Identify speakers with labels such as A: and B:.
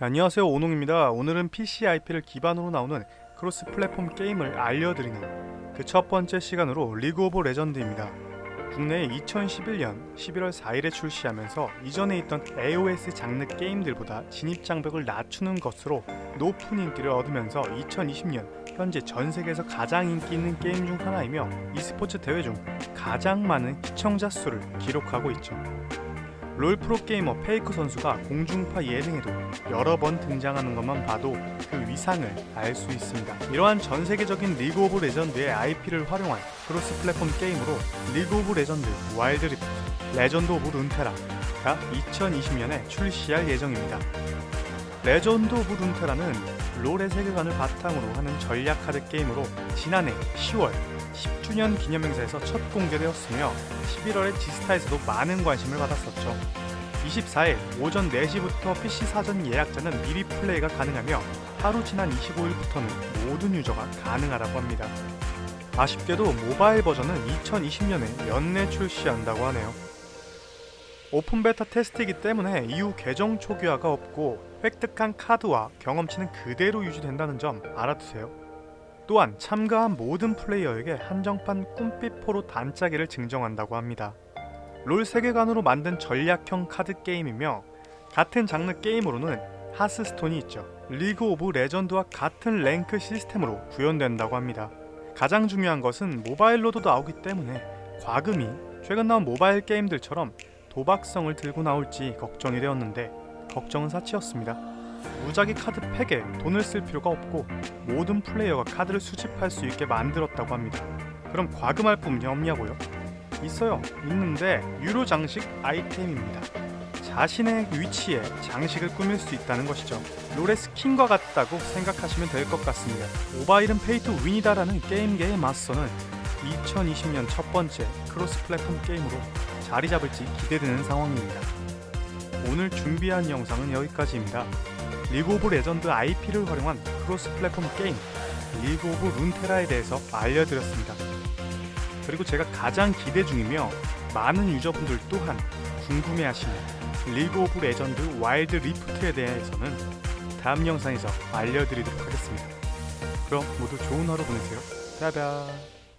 A: 안녕하세요 오농입니다. 오늘은 PC IP를 기반으로 나오는 크로스 플랫폼 게임을 알려드리는 그 첫 번째 시간으로 리그 오브 레전드입니다. 국내에 2011년 11월 4일에 출시하면서 이전에 있던 AOS 장르 게임들보다 진입 장벽을 낮추는 것으로 높은 인기를 얻으면서 2020년 현재 전 세계에서 가장 인기 있는 게임 중 하나이며 e스포츠 대회 중 가장 많은 시청자 수를 기록하고 있죠. 롤 프로게이머 페이크 선수가 공중파 예능에도 여러 번 등장하는 것만 봐도 그 위상을 알 수 있습니다. 이러한 전 세계적인 리그 오브 레전드의 IP를 활용한 크로스 플랫폼 게임으로 리그 오브 레전드 와일드 리프트 레전드 오브 룬테라가 2020년에 출시할 예정입니다. 레전드 오브 룬테라는 롤의 세계관을 바탕으로 하는 전략 카드 게임으로 지난해 10월 10주년 기념행사에서 첫 공개되었으며 11월에 지스타에서도 많은 관심을 받았었죠. 24일 오전 4시부터 PC 사전 예약자는 미리 플레이가 가능하며 하루 지난 25일부터는 모든 유저가 가능하다고 합니다. 아쉽게도 모바일 버전은 2020년에 연내 출시한다고 하네요. 오픈 베타 테스트이기 때문에 이후 계정 초기화가 없고 획득한 카드와 경험치는 그대로 유지된다는 점 알아두세요. 또한 참가한 모든 플레이어에게 한정판 꿈빛포로 단짜기를 증정한다고 합니다. 롤 세계관으로 만든 전략형 카드 게임이며 같은 장르 게임으로는 하스스톤이 있죠. 리그 오브 레전드와 같은 랭크 시스템으로 구현된다고 합니다. 가장 중요한 것은 모바일로도 나오기 때문에 과금이 최근 나온 모바일 게임들처럼 도박성을 들고 나올지 걱정이 되었는데 걱정은 사치였습니다. 무작위 카드 팩에 돈을 쓸 필요가 없고 모든 플레이어가 카드를 수집할 수 있게 만들었다고 합니다. 그럼 과금할 뿐이 없냐고요? 있어요. 있는데 유료 장식 아이템입니다. 자신의 위치에 장식을 꾸밀 수 있다는 것이죠. 롤의 스킨과 같다고 생각하시면 될 것 같습니다. 모바일은 페이 투 윈이다라는 게임계에 맞서는 2020년 첫 번째 크로스 플랫폼 게임으로 자리 잡을지 기대되는 상황입니다. 오늘 준비한 영상은 여기까지입니다. 리그 오브 레전드 IP를 활용한 크로스 플랫폼 게임 리그 오브 룬테라에 대해서 알려드렸습니다. 그리고 제가 가장 기대 중이며 많은 유저분들 또한 궁금해하시는 리그 오브 레전드 와일드 리프트에 대해서는 다음 영상에서 알려드리도록 하겠습니다. 그럼 모두 좋은 하루 보내세요. 짜잔.